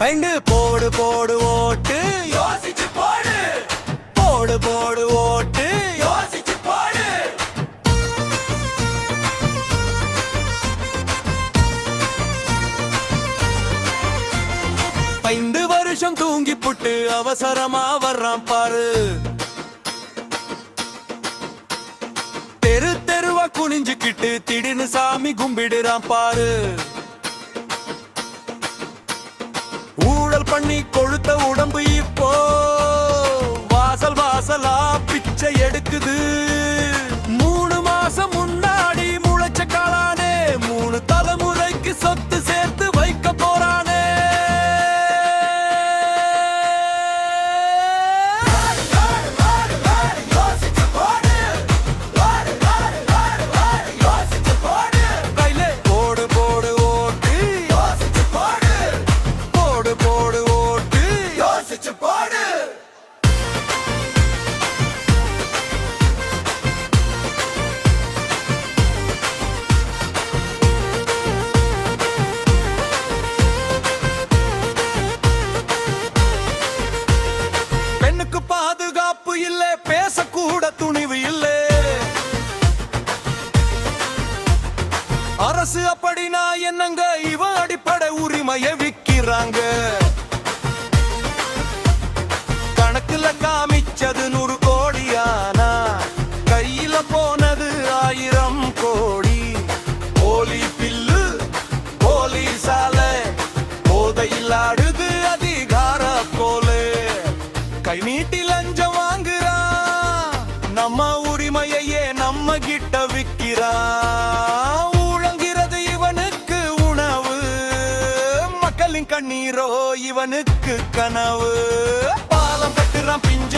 Bind போடு போடு ஓட்டு. யோசிச்சு போடு. போடு போடு ஓட்டு. யோசிச்சு போடு. ஐந்து வருஷம் தூங்கி புட்டு அவசரமா வர்றான் பாரு. தெரு தெருவா குனிஞ்சுக்கிட்டு திடீர்னு சாமி கும்பிடுறான் பாரு. ஊழல் பண்ணி கொள் யோசிச்சு பெண்ணுக்கு பாதுகாப்பு இல்ல பேசக்கூட துணிவு இல்ல. அரசு அப்படின்னா என்னங்க? இவன் அடிப்படை உரிமையை விக்கிறாங்க கை நீட்டி லஞ்சம் வாங்குறா. நம்ம உரிமையையே நம்ம கிட்ட விக்கிறா. ஊழங்கிறது இவனுக்கு உணவு. மக்களின் கண்ணீரோ இவனுக்கு கனவு. பாலம் கட்டுறான் பிஞ்சு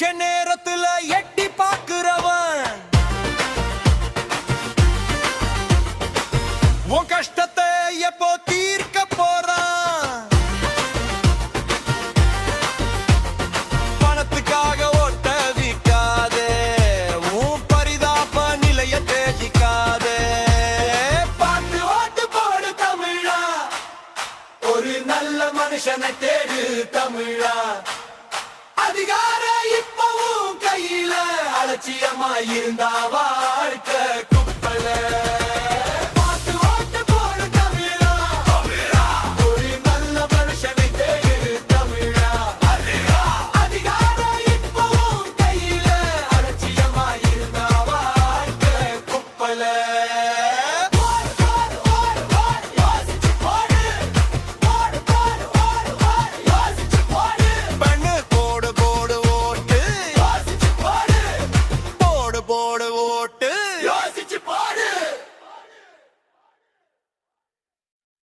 லட்ச நேரத்துல எட்டி பாக்குறவன் உன் கஷ்டத்தை எப்போ தீர்க்க போறான்? பணத்துக்காக ஓட்ட விக்காதே உன் பரிதாப நிலைய தேடிக்காதே பார்த்து ஓட்டு போடு தமிழா. ஒரு நல்ல மனுஷனை தேடு தமிழா. அதிகார இப்பவும் கையில அலட்சியமா இருந்தா வாழ்க்கை குப்பல.